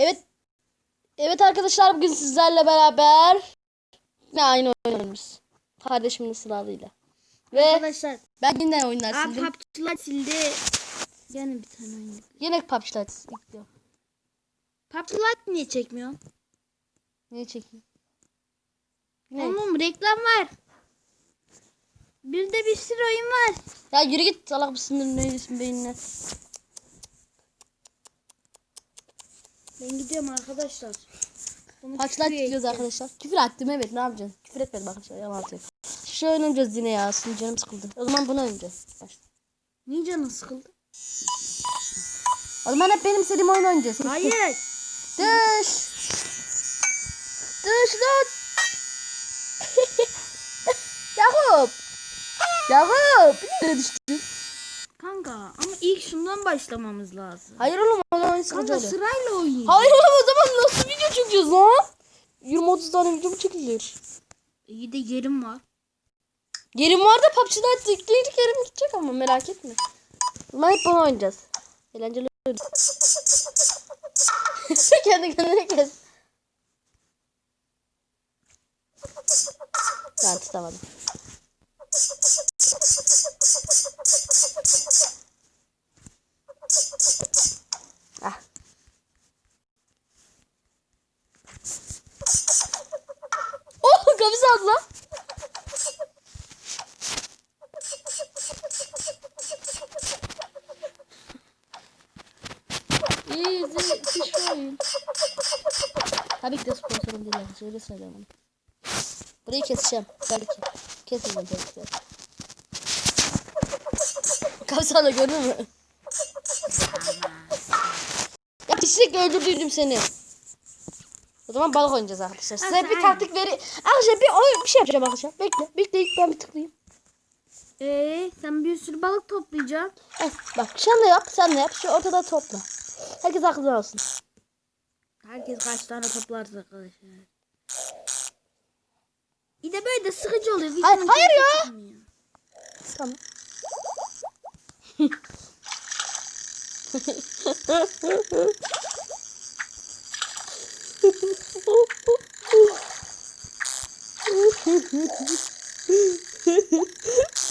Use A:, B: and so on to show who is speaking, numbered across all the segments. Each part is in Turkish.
A: Evet. Evet arkadaşlar bugün sizlerle beraber ne aynı oynuyoruz. Kardeşimin sınavıyla. Ve
B: Arkadaşlar.
A: ben yine oyunlar
B: Abi
A: sildim.
B: PUBG'lar sildi. Gene bir tane oyun.
A: Yine PUBG'lar ekliyorum.
B: PUBG'lar niye çekmiyor?
A: Niye çekeyim? Ne?
B: Oğlum reklam var. Bir de bir sürü oyun var.
A: Ya yürü git salak mısın neydesin beynine.
B: Ben gidiyorum arkadaşlar. Bunu
A: tıklıyoruz
B: ettim.
A: arkadaşlar. Küfür ettim evet ne yapacağız? Küfür etmedim arkadaşlar yalan atıyor. Şu oynayacağız yine ya. Şimdi canım sıkıldı. O zaman bunu oynayacağız. Başla.
B: Niye canın sıkıldı?
A: O zaman hep benim istediğim oyun oynayacağız.
B: Hayır.
A: Düş. Düş lan. Yakup. Yakup. Nereye düştün?
B: Kanka ama ilk şundan başlamamız lazım.
A: Hayır oğlum o zaman sıkıcı
B: Kanka
A: oluyor.
B: sırayla oynayın.
A: Hayır oğlum o zaman nasıl video çekiyoruz lan? 20-30 tane video mu çekilir?
B: İyi de yerim var.
A: Yerim var da PUBG'den tıklayınca yerim gidecek ama merak etme. Hep bunu oynayacağız. Eğlenceli oyun. Kendi kendine kes. Ben tutamadım. Ah. Oh kapısı aldı lan. Easy fish oyun. Tabii ki de sponsorum değil arkadaşlar. Öyle söylüyorum. Burayı keseceğim. Belki. Keseceğim belki de. Kapsana gördün mü? ya pislik öldürdüydüm seni. O zaman balık oynayacağız arkadaşlar. Size bir taktik veri. Arkadaşlar bir oyun bir şey yapacağım arkadaşlar. Bekle. Bekle ilk ben bir tıklayayım.
B: Ee, sen bir sürü balık toplayacaksın.
A: Heh, bak sen de yap sen de yap. Şu ortada topla. Herkes aklına olsun.
B: Herkes kaç tane toplarsa arkadaşlar. Bir de böyle de sıkıcı oluyor.
A: Hayır,
B: Videonun
A: hayır
B: keyfi
A: ya.
B: çıkmıyor.
A: Tamam.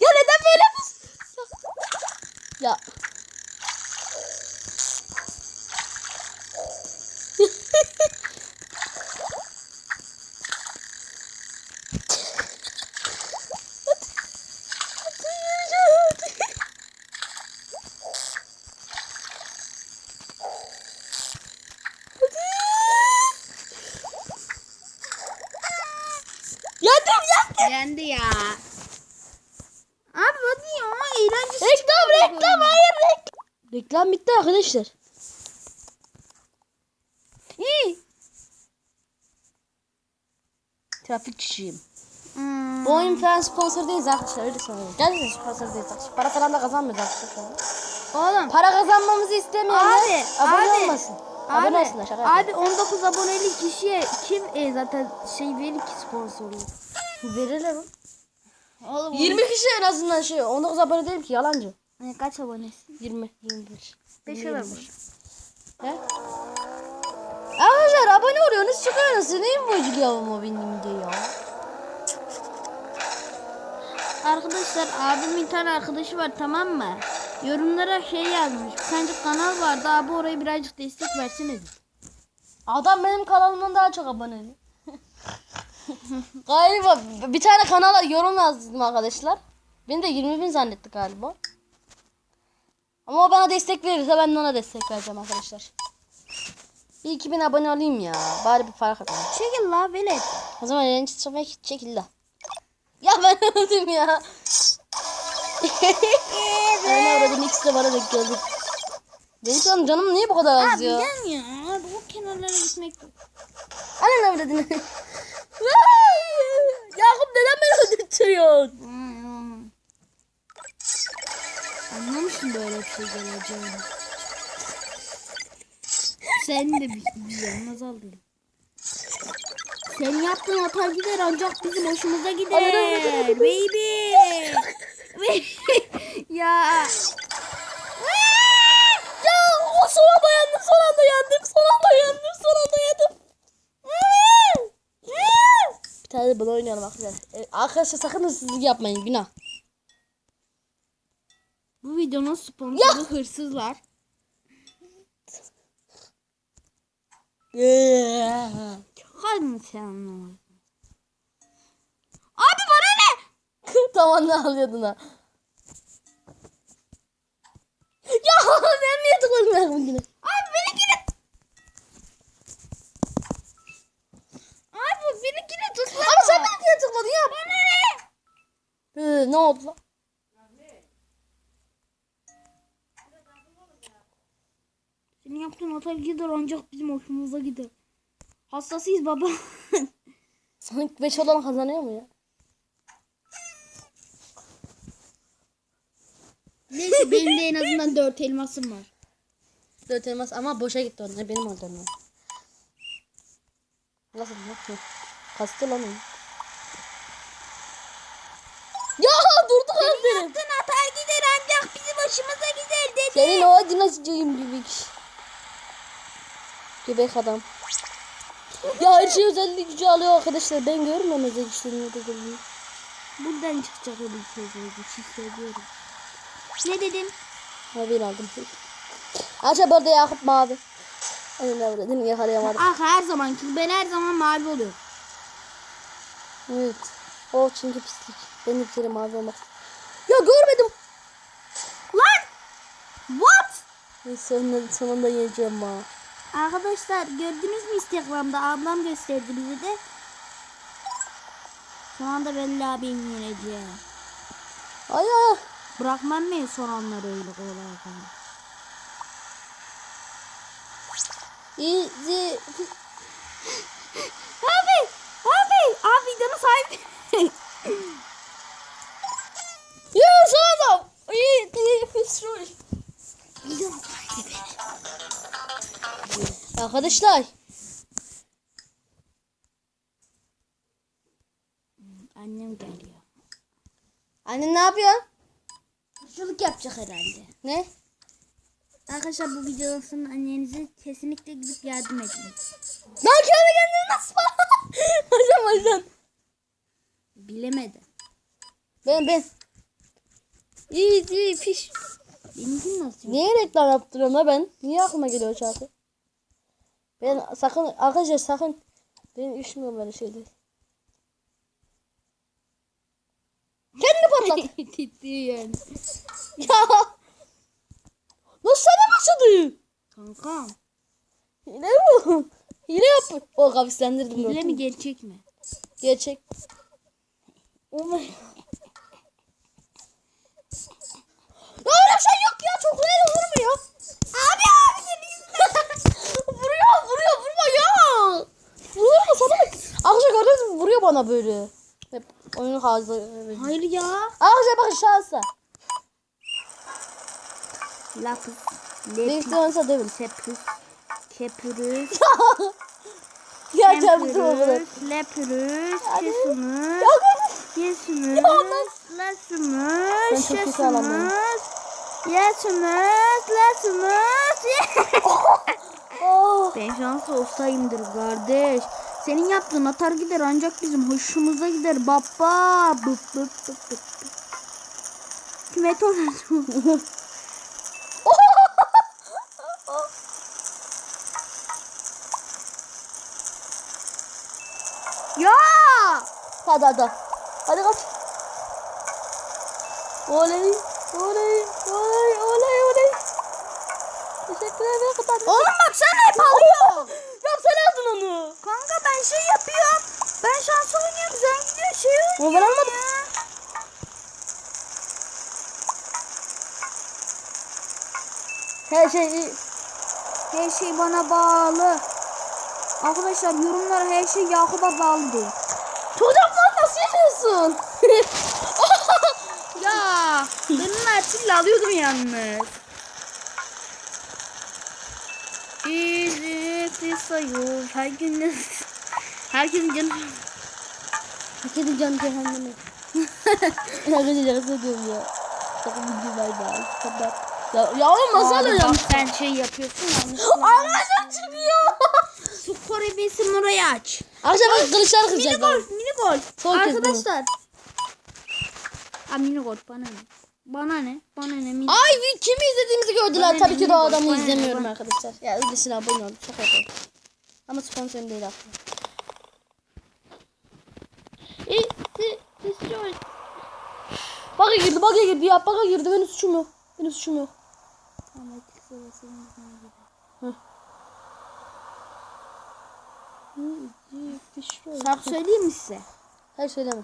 A: ya neden böyle yapıyorsun? Ya. Yandım
B: Yendi ya. Abi hadi ya eğlencesi
A: Reklam reklam hayır reklam. Reklam bitti arkadaşlar. İyi. Trafik çiçeğim.
B: Hmm.
A: Bu oyun falan sponsor değiliz arkadaşlar öyle söyleyeyim. Gerçekten sponsor değiliz arkadaşlar. Para falan da kazanmıyoruz arkadaşlar.
B: Oğlum.
A: Para kazanmamızı istemeyenler
B: Abi,
A: abone
B: abi,
A: olmasın. Abone
B: Abi,
A: olsunlar şaka
B: abi 19 aboneli kişiye kim e, zaten şey verir ki sponsorluğu?
A: O.
B: Oğlum
A: 20 kişi en azından şey. 19 abone değilim ki yalancı.
B: E, kaç abonesin?
A: 20, 21.
B: 5
A: 20,
B: abone.
A: 25. Ne? Arkadaşlar abone oluyorsunuz çıkıyorsunuz. Neyin bozuluyor ama benim de ya.
B: Arkadaşlar abimin bir tane arkadaşı var tamam mı? Yorumlara şey yazmış. Bir tane kanal vardı abi oraya birazcık destek versene. dedi.
A: Adam benim kanalımdan daha çok aboneli. galiba bir tane kanala yorum yazdım arkadaşlar. Beni de 20 bin zannetti galiba. Ama o bana destek verirse ben de ona destek vereceğim arkadaşlar. Bir 2000 abone olayım ya. Bari bir para kazanayım.
B: Çekil la velet.
A: O zaman eğlence çekmek çekildi. Ya ben öldüm ya. Ana aradım ikisi de bana denk geldi. Benim an canım niye bu kadar az
B: Abi
A: ya?
B: gel ya. Abi o kenarlara gitmek.
A: Ana avradını. Yakup neden öldürtüyorsun?
B: Hmm. Anlamışım böyle bir şey geleceğini. Sen de bir güzel azaldın. Sen yaptığın hata gider ancak bizim hoşumuza gider. Baby. ya.
A: Ya o son anda yandım, son anda yandım, son anda yandım, son anda yandım. Bir tane de bunu oynayalım arkadaşlar. E, Arkadaşlar sakın hırsızlık yapmayın günah.
B: Bu videonun sponsoru hırsızlar. Hadi sen anlamadın. Abi bana ne?
A: tamam ne alıyordun ha? Ya ben niye ben bugüne?
B: Abi benimkini. Abi benimkini tıklama.
A: Ama sen benimkine tıkladın ya.
B: Bana ne?
A: Ee, ne oldu lan?
B: Senin yaptığın hata gider ancak bizim hoşumuza gider. Hassasıyız baba.
A: Sanki 5 olan kazanıyor mu ya?
B: Neyse benim de en azından 4 elmasım var.
A: Dört elmas ama boşa gitti onlar. Benim oldu onlar. Nasıl bu? Kastı lan onu. Ya
B: Yaptığın hata gider ancak bizim hoşumuza gider dedi.
A: Senin o dinozorcuyum gibi kişi. Göbek adam. Ya her şey özelliği gücü alıyor arkadaşlar. Ben görmüyorum özel güçlerini ne dediğini.
B: Buradan çıkacak öyle bir şey bir şey söylüyorum. Ne dedin?
A: Mavi aldım. Aşağı bu arada Yakup mavi. Ay ne avradını yakalayamadım.
B: Ah her zamanki ben her zaman mavi oluyorum.
A: Evet. O çünkü pislik. Ben bir kere mavi olmak Ya görmedim.
B: Lan! What?
A: Neyse sonunda, sonunda yiyeceğim ha.
B: Arkadaşlar gördünüz mü Instagram'da ablam gösterdi bize de. Şu anda Belli abinin yeneceğim.
A: Ay ay.
B: Bırakmam mı son anları öyle kolay kolay.
A: Easy.
B: Abi! Abi! Abi videonun sahibi.
A: İyi pislik.
B: videonun sahibi.
A: Arkadaşlar.
B: Annem geliyor.
A: Anne ne yapıyor?
B: Hırsızlık yapacak herhalde.
A: Ne?
B: Arkadaşlar bu videodan sonra annenize kesinlikle gidip yardım edin.
A: Lan kendi kendine nasıl? Hocam hocam.
B: Bilemedi.
A: Ben ben. Easy fish.
B: Benimki nasıl?
A: Niye reklam yaptırıyorum la ben? Niye aklıma geliyor o şarkı? Ben sakın arkadaşlar sakın ben üşümüyorum böyle şeyleri. Kendini patlat.
B: Titriyor yani.
A: ya. Nasıl sana başladı?
B: Kankam.
A: Hile bu. Hile yap. O kavislendirdim.
B: Hile
A: gördün
B: mi gerçek mi?
A: Gerçek. Oh my. Ya öyle Çok güzel vurmuyor. Abi abi yüzünden. vuruyor vuruyor vurma ya. Vuruyor mu sana. Arkadaşlar gördünüz mü? Vuruyor bana böyle. Hep oyunu hazır.
B: Hayır ya.
A: Arkadaşlar bakın şansa.
B: Lapis.
A: Büyük ihtimalle devil.
B: Sepus. Kepürüs.
A: Ya çarptım o kadar.
B: Kempürüs. Lepürüs.
A: Hadi.
B: Kesumus.
A: Ya gördün
B: Yesumus. Yesumus. Lasumus.
A: Oh.
B: Ben şanslı olsayımdır kardeş. Senin yaptığın atar gider ancak bizim hoşumuza gider baba. Bıp bıp bıp bıp. Kime tornadı? ya!
A: Hadi hadi. Hadi kaç. Oley. Oley. Oley. Oley. Oley. Teşekkür ederim. Kadar.
B: Oğlum bak sen hep alıyor.
A: Ya sen aldın onu.
B: Kanka ben şey yapıyorum. Ben şans oynuyorum. Sen gidiyor şey
A: Ama
B: oynuyor.
A: ben almadım.
B: ya.
A: Her şey iyi.
B: Her şey bana bağlı. Arkadaşlar yorumlara her şey Yakup'a bağlı değil.
A: Çocuklar nasıl yapıyorsun?
B: Ben onu Ertuğrul'la alıyordum yalnız. Siz sayıyor. Her gün? Herkesin canı.
A: Herkesin canı cehenneme. Herkesin canı söylüyorum ya. Sakın video bay bay. Kapat. Ya, ya oğlum nasıl alacağım?
B: sen şey yapıyorsun ya.
A: Arkadaşlar çıkıyor.
B: Su korebesin orayı aç.
A: Akşam bak kılıçlar
B: Mini
A: kıracak.
B: golf, mini golf.
A: Kez bunu.
B: Arkadaşlar. Ha mini golf bana ne? Bana ne? Bana ne? Mini...
A: Ay kimi izlediğimizi gördüler.
B: Bana
A: Tabii
B: ne,
A: ki de o adamı
B: bana
A: izlemiyorum
B: bana-
A: arkadaşlar. Ya öylesine abone oldum. Çok oldu. Ama sponsorum değil aslında. İyi, iyi. Baka girdi, baka girdi ya. Baka girdi. Benim suçum yok. Benim suçum yok. Hı.
B: Şarkı söyleyeyim mi size?
A: Hayır söyleme.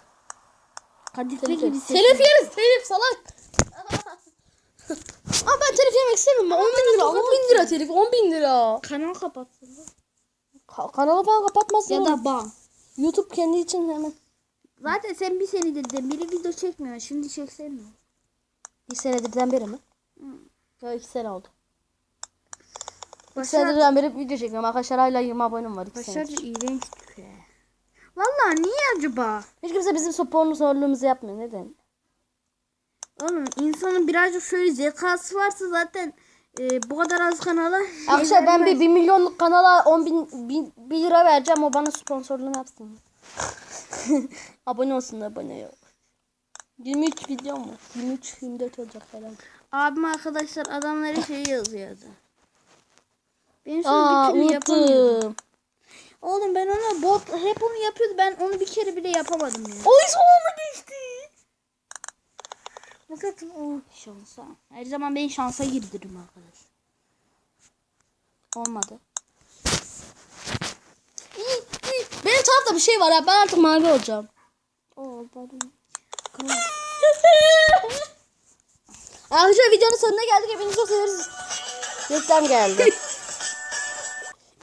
B: Kadife
A: Telif
B: gibi
A: yeriz.
B: ses.
A: Telif yeriz. Telif salak. Ama ben telif yemek istemiyorum. 10 bin lira. 10 bin lira telif. 10 bin lira.
B: Kanal kapatsın.
A: Ka- kanalı falan kapatmazsın.
B: Ya da ban.
A: YouTube kendi için hemen.
B: Zaten sen bir senedir de biri video çekmiyor. Şimdi çeksene.
A: Bir senedirden beri mi? Ya iki sene oldu. İki
B: Başar,
A: senedirden beri video çekiyorum. Arkadaşlar hala 20 abonem var. iki
B: Başar
A: senedir.
B: iğrenç tüke. Valla niye acaba?
A: Hiç kimse bizim sponsorluğumuzu yapmıyor. Neden?
B: Oğlum insanın birazcık şöyle zekası varsa zaten e, bu kadar az kanala
A: Arkadaşlar ben bir 1 milyonluk kanala 10 bin, bin 1 lira vereceğim. O bana sponsorluğunu yapsın. abone olsun abone yok. 23 video mu? 23 24 olacak falan.
B: Abim arkadaşlar adamlara şey yazıyordu. Benim şimdi
A: Aa
B: bir türlü. Oğlum ben ona bot hep onu yapıyordu. Ben onu bir kere bile yapamadım ya.
A: Oy sonuna geçti.
B: Bakın o şansa. Her zaman ben şansa girdiririm arkadaş.
A: Olmadı. Benim tarafta bir şey var ya. Ben artık mavi olacağım.
B: Oo pardon.
A: Arkadaşlar videonun sonuna geldik. Hepinizi çok severiz. Reklam geldi.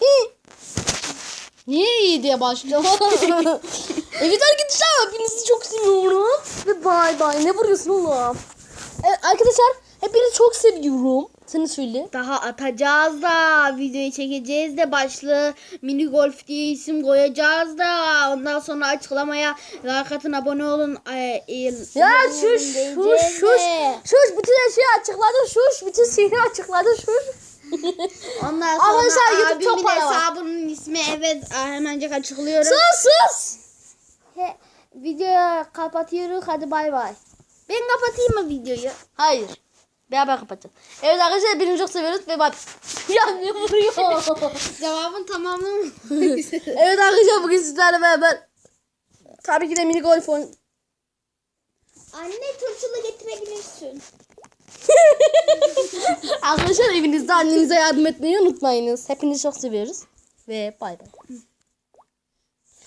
A: İyi. Niye iyi diye başlıyorum? evet arkadaşlar hepinizi çok seviyorum. Ve bay bay. Ne vuruyorsun oğlum? Evet arkadaşlar hepinizi çok seviyorum. Seni söyle.
B: Daha atacağız da videoyu çekeceğiz de başlığı mini golf diye isim koyacağız da ondan sonra açıklamaya like atın abone olun. Ay, e,
A: Ya
B: olun
A: şuş
B: diyeceğiz
A: şuş şuş şuş bütün her şeyi açıkladı şuş bütün şeyi açıkladı şuş.
B: Ondan sonra
A: Arkadaşlar, YouTube
B: abimin hesabının ismi evet hemencik açıklıyorum.
A: sus sus.
B: He, videoyu kapatıyoruz hadi bay bay. Ben kapatayım mı videoyu?
A: Hayır. Beraber kapatacağız. Evet arkadaşlar birini çok seviyoruz ve bak. ya ne vuruyor?
B: Cevabın tamamını
A: evet arkadaşlar bugün sizlerle beraber tabii ki de mini golf oyun.
B: Anne turşulu getirebilirsin.
A: arkadaşlar evinizde annenize yardım etmeyi unutmayınız. Hepinizi çok seviyoruz. Ve bay bay.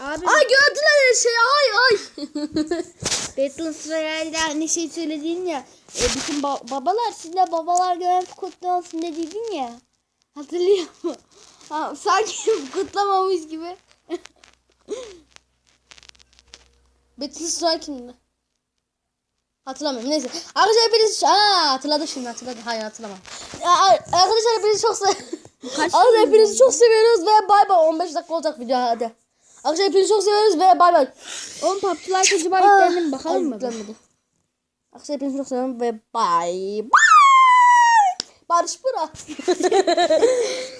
B: Abi
A: Ay gördüler her şeyi ay ay.
B: Battle Royale'de hani şey söyledin ya. E, bütün ba- babalar sizle babalar görev kutlu olsun dedin ya. Hatırlıyor musun? Ha, sanki kutlamamış gibi.
A: Betül Suray kimdi? Hatırlamıyorum neyse. Arkadaşlar hepiniz... Aa hatırladım şimdi hatırladım. Hayır hatırlamam. Arkadaşlar hepinizi çok sev... Arkadaşlar hepinizi çok seviyoruz ve bay bay. 15 dakika olacak video hadi. Arkadaşlar hepinizi çok seviyoruz ve bay bay.
B: Oğlum PUBG'lar acaba
A: Ah,
B: yüklendi mi bakalım mı?
A: yüklenmedi. Arkadaşlar hepinizi çok seviyorum ve bay bay. Barış Bura.